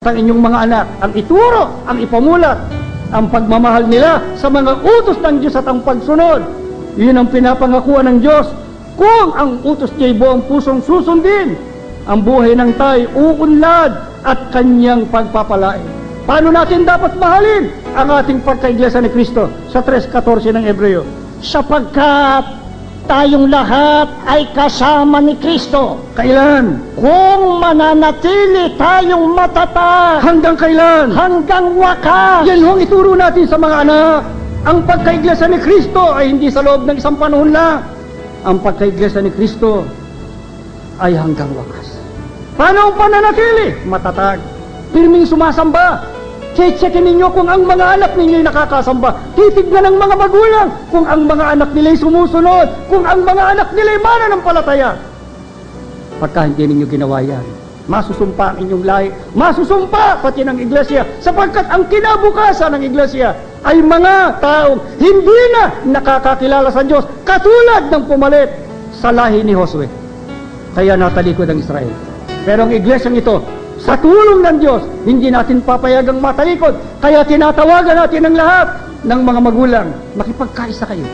ang inyong mga anak, ang ituro, ang ipamulat, ang pagmamahal nila sa mga utos ng Diyos at ang pagsunod. Yun ang pinapangakuan ng Diyos kung ang utos niya'y buong pusong susundin. Ang buhay ng tay uunlad at kanyang pagpapalain. Paano natin dapat mahalin ang ating pagkaiglesia ni Kristo sa 3.14 ng Ebreo? sapagkat tayong lahat ay kasama ni Kristo. Kailan? Kung mananatili tayong matatag Hanggang kailan? hanggang wakas, Yan ho ituro natin sa mga anak. Ang pagkaiglesia ni Kristo ay hindi sa loob ng isang panahon lang. Ang pagkaiglesia ni Kristo ay hanggang wakas. Paano ang pananatili? Matatag. Pirming sumasamba. Chechekin ninyo kung ang mga anak ninyo ay nakakasamba. Titignan ng mga magulang kung ang mga anak nila ay sumusunod. Kung ang mga anak nila ay mananampalataya. Pagka hindi ninyo ginawa yan, masusumpa ang inyong lahi, masusumpa pati ng iglesia, sapagkat ang kinabukasan ng iglesia ay mga taong hindi na nakakakilala sa Diyos, katulad ng pumalit sa lahi ni Josue. Kaya natalikod ang Israel. Pero ang iglesyang ito, sa tulong ng Diyos, hindi natin papayagang matalikod. Kaya tinatawagan natin ang lahat ng mga magulang, makipagkaisa kayo.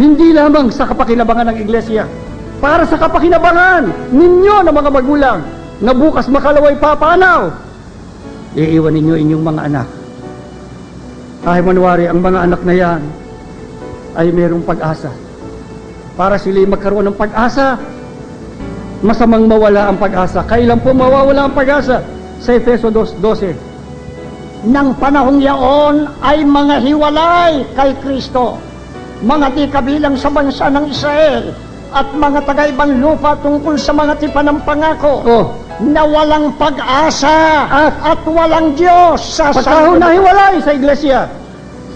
Hindi lamang sa kapakinabangan ng iglesia, para sa kapakinabangan ninyo na mga magulang na bukas makalaway papanaw. Iiwan ninyo inyong mga anak. Ay manwari, ang mga anak na yan ay mayroong pag-asa. Para sila magkaroon ng pag-asa, masamang mawala ang pag-asa. Kailan po mawawala ang pag-asa? Sa Efeso 2.12. ng panahong yaon ay mga hiwalay kay Kristo, mga di kabilang sa bansa ng Israel, at mga tagaibang lupa tungkol sa mga tipan ng pangako, Oh, na walang pag-asa At- at walang Diyos sa pagkahon na hiwalay sa iglesia.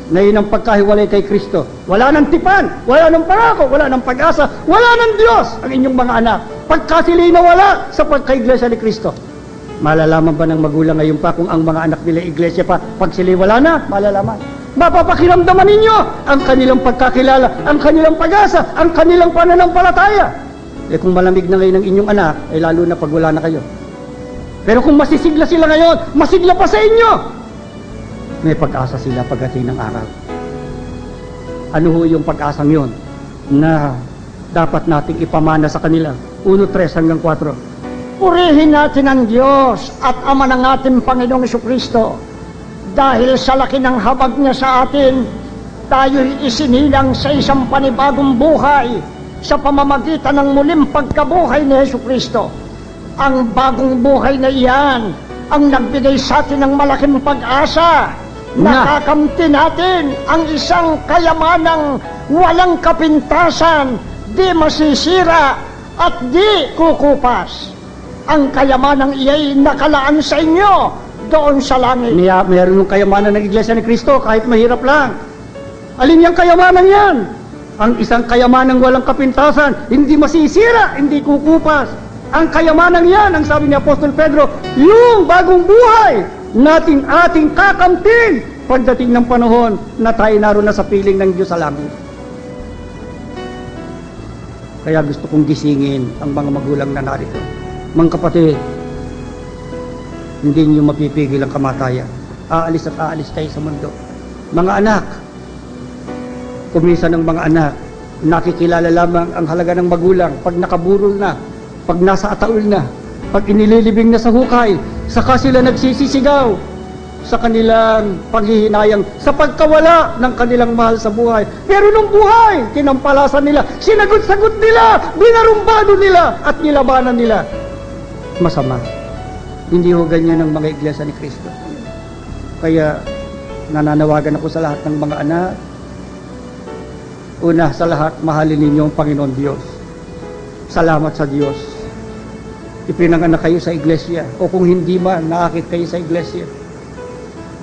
Ngayon ang pagkahiwalay kay Kristo. Wala ng tipan, wala ng pangako, wala ng pag-asa, wala ng Diyos ang inyong mga anak. Pagka sila'y nawala sa pagkaiglesia ni Kristo. Malalaman ba ng magulang ngayon pa kung ang mga anak nila iglesia pa, pag sila'y wala na, malalaman. Mapapakiramdaman ninyo ang kanilang pagkakilala, ang kanilang pag-asa, ang kanilang pananampalataya. Eh kung malamig na ngayon ang inyong anak, ay lalo na pag wala na kayo. Pero kung masisigla sila ngayon, masigla pa sa inyo. May pag-asa sila pagdating ng araw. Ano ho yung pag-asang yon na dapat nating ipamana sa kanila? 1, 3 hanggang 4. Purihin natin ang Diyos at Ama ng ating Panginoong Kristo. Dahil sa laki ng habag niya sa atin, tayo'y isinilang sa isang panibagong buhay sa pamamagitan ng muling pagkabuhay ni Yesu Kristo. Ang bagong buhay na iyan ang nagbigay sa atin ng malaking pag-asa. Na- Nakakamti natin ang isang kayamanang walang kapintasan, di masisira at di kukupas ang kayamanang iyay nakalaan sa inyo doon sa langit. May, mayroon yung kayamanan ng Iglesia ni Kristo kahit mahirap lang. Alin yung kayamanan yan? Ang isang kayamanang walang kapintasan, hindi masisira, hindi kukupas. Ang kayamanan yan, ang sabi ni Apostol Pedro, yung bagong buhay nating ating kakamtin pagdating ng panahon na tayo naroon na sa piling ng Diyos sa langit. Kaya gusto kong gisingin ang mga magulang na narito. Mga kapatid, hindi niyo mapipigil ang kamatayan. Aalis at aalis kayo sa mundo. Mga anak, kuminsan ng mga anak, nakikilala lamang ang halaga ng magulang pag nakaburol na, pag nasa ataul na, pag inililibing na sa hukay, saka sila nagsisisigaw sa kanilang paghihinayang sa pagkawala ng kanilang mahal sa buhay. Pero nung buhay, kinampalasan nila, sinagot-sagot nila, binarumbado nila, at nilabanan nila. Masama. Hindi ho ganyan ang mga iglesia ni Kristo. Kaya nananawagan ako sa lahat ng mga anak. Una sa lahat, mahalin ninyo ang Panginoon Diyos. Salamat sa Diyos. Ipinanganak kayo sa iglesia. O kung hindi man, naakit kayo sa iglesia.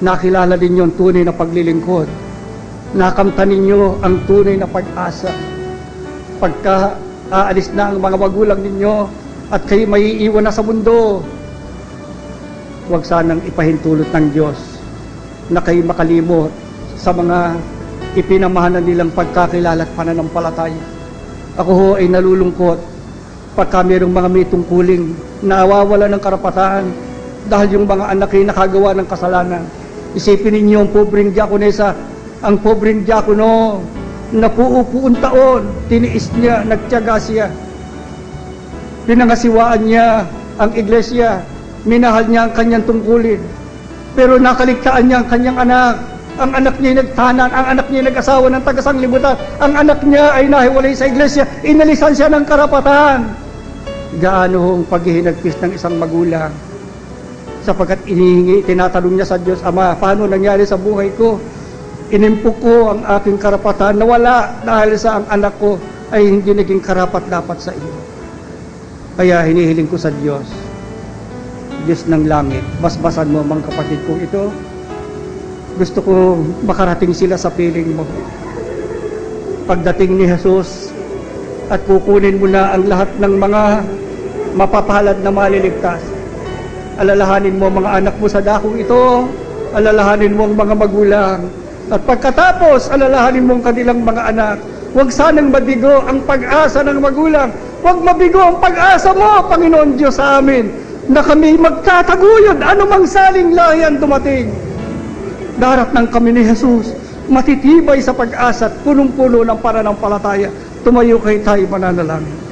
Nakilala ninyo ang tunay na paglilingkod. Nakamta ninyo ang tunay na pag-asa. Pagka aalis na ang mga magulang ninyo at kayo may iiwan na sa mundo, huwag sanang ipahintulot ng Diyos na kayo makalimot sa mga ipinamahanan nilang pagkakilala at pananampalataya. Ako ho ay nalulungkot pagka mayroong mga may tungkuling nawawala ng karapatan dahil yung mga anak ay nakagawa ng kasalanan. Isipin ninyo ang pobreng diakonesa, ang pobreng diakono na puupuun taon, tiniis niya, nagtiyaga siya. Pinangasiwaan niya ang iglesia, minahal niya ang kanyang tungkulin. Pero nakaligtaan niya ang kanyang anak. Ang anak niya nagtanan, ang anak niya nag-asawa ng tagasanglibutan, ang anak niya ay nahiwalay sa iglesia, inalisan siya ng karapatan. Gaano hong paghihinagpis ng isang magulang sapagkat inihingi, tinatanong niya sa Diyos, Ama, paano nangyari sa buhay ko? Inimpok ko ang aking karapatan na wala dahil sa ang anak ko ay hindi naging karapat dapat sa iyo. Kaya hinihiling ko sa Diyos, Diyos ng langit, basbasan mo mga kapatid kong ito. Gusto ko makarating sila sa piling mo. Pagdating ni Jesus at kukunin mo na ang lahat ng mga mapapalad na maliligtas. Alalahanin mo ang mga anak mo sa dakong ito. Alalahanin mo ang mga magulang. At pagkatapos, alalahanin mo ang kanilang mga anak. Huwag sanang mabigo ang pag-asa ng magulang. Huwag mabigo ang pag-asa mo, Panginoon Diyos sa amin, na kami magtataguyod anumang saling lahi ang dumating. Darat ng kami ni Jesus, matitibay sa pag-asa at punong-puno ng pananampalataya. Tumayo kay tayo mananalangin.